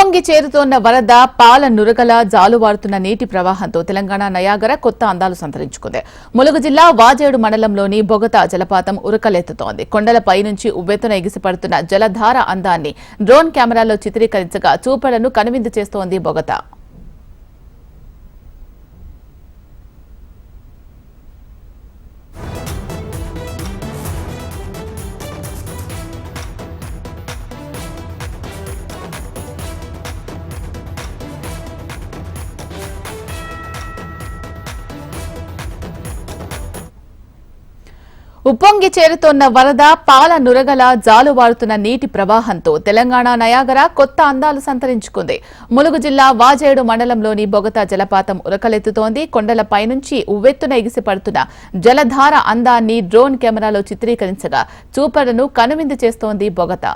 ఉప్పొంగి చేరుతోన్న వరద పాల నురగల జాలువారుతున్న నీటి ప్రవాహంతో తెలంగాణ నయాగర కొత్త అందాలు సంతరించుకుంది. ములుగు జిల్లా వాజేడు మండలంలోని బొగత జలపాతం ఉరకలెత్తుతోంది. కొండలపై నుంచి ఉవ్వెత్తున ఎగిసిపడుతున్న జలధార అందాన్ని డ్రోన్ కెమెరాలో చిత్రీకరించగా చూపలను కనువిందు చేస్తోంది బొగత. ఉప్పొంగి చేరుతోన్న వరద పాల నురగల జాలువారుతున్న నీటి ప్రవాహంతో తెలంగాణ నయాగర కొత్త అందాలు సంతరించుకుంది. ములుగు జిల్లా వాజేడు మండలంలోని బొగత జలపాతం ఉరకలెత్తుతోంది. కొండలపై నుంచి ఉవ్వెత్తున ఎగిసిపడుతున్న జలధార అందాన్ని డ్రోన్ కెమెరాలో చిత్రీకరించగా చూపడను కనువిందు చేస్తోంది బొగత.